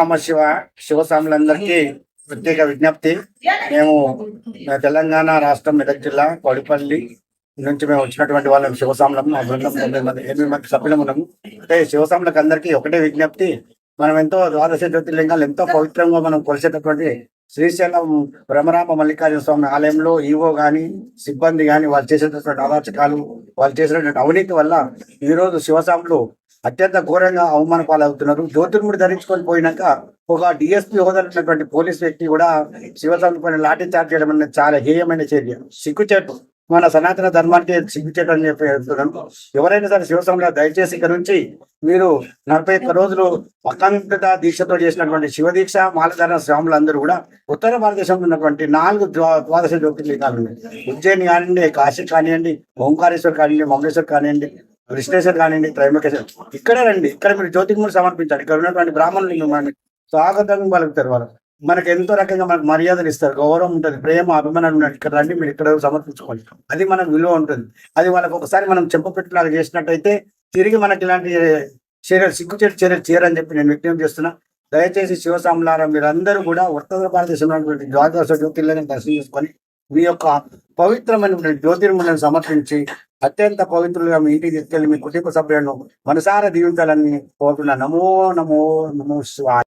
నమ శివ శివస్వాములందరికీ ప్రత్యేక విజ్ఞప్తి. మేము తెలంగాణ రాష్ట్రం మెదక్ జిల్లా కొడిపల్లి నుంచి మేము వచ్చినటువంటి వాళ్ళం శివస్వాములం మా బృందం తొమ్మిది మంది ఎనిమిది మంది సభ్యులం ఉన్నాము. అంటే శివస్వాములకు అందరికీ ఒకటే విజ్ఞప్తి. మనం ఎంతో ద్వాదశ జ్యోతిర్లింగాలు ఎంతో పవిత్రంగా మనం కొలిసేటటువంటి శ్రీశైలం బ్రహ్మరామ మల్లికార్జున స్వామి ఆలయంలో ఈవో గాని సిబ్బంది గాని వాళ్ళు చేసేటటువంటి అరాచకాలు వాళ్ళు చేసినటువంటి అవినీతి వల్ల ఈ రోజు శివస్వాములు అత్యంత ఘోరంగా అవమాన పాలవుతున్నారు జ్యోతిర్ముడి ధరించుకొని పోయినాక ఒక డిఎస్పీ హోదాలో పోలీస్ వ్యక్తి కూడా శివస్వామి పైన లాఠీ చార్జ్ చేయడం అనేది చాలా హేయమైన చర్య. సిగ్గుచేటు. మన సనాతన ధర్మానికి సిగ్గుచేటు అని చెప్పి ఎవరైనా సరే శివస్వామిలో దయచేసి ఇక్కడ నుంచి మీరు నలభై ఒక్క రోజులు అఖండిత దీక్షతో చేసినటువంటి శివ దీక్ష స్వాములు స్వాములందరూ కూడా ఉత్తర భారతదేశంలో ఉన్నటువంటి నాలుగు ద్వాదశ జ్యోతిర్లింగాలు ఉన్నాయి ఉజ్జయిని కానివ్వండి కాశీ కానివ్వండి ఓంకారేశ్వర్ కానివ్వండి మంగళేశ్వర్ కానివ్వండి విశ్లేషణ కానివ్వండి త్రైమకేశ్వర్ ఇక్కడ రండి. ఇక్కడ మీరు జ్యోతిర్ముడు సమర్పించాలి. ఇక్కడ ఉన్నటువంటి బ్రాహ్మణులు మనకి స్వాగతం పలుకుతారు వాళ్ళు. మనకి ఎంతో రకంగా మనకు మర్యాదలు ఇస్తారు గౌరవం ఉంటుంది ప్రేమ అభిమానం ఉన్నాయి. ఇక్కడ రండి మీరు ఇక్కడ సమర్పించుకోండి. అది మనకు విలువ ఉంటుంది. అది వాళ్ళకి ఒకసారి మనం చెంపపెట్టులాగా చేసినట్టయితే తిరిగి మనకి ఇలాంటి చర్యలు సిగ్గుచేటు చర్యలు చేయరని చెప్పి నేను విజ్ఞప్తి చేస్తున్నా. దయచేసి శివసామలారా మీరందరూ కూడా ఉత్తర భారతదేశంలో ఉన్నటువంటి ద్వాదశ జ్యోతిర్లను దర్శనం చేసుకొని మీ యొక్క పవిత్రమైనటువంటి జ్యోతిర్మలను సమర్పించి అత్యంత పవిత్రులుగా మీ ఇంటికి తీసుకెళ్ళి మీ కుటుంబ సభ్యులను మనసారా దీవించాలని కోరుతున్నా నమో నమో నమో స్వామి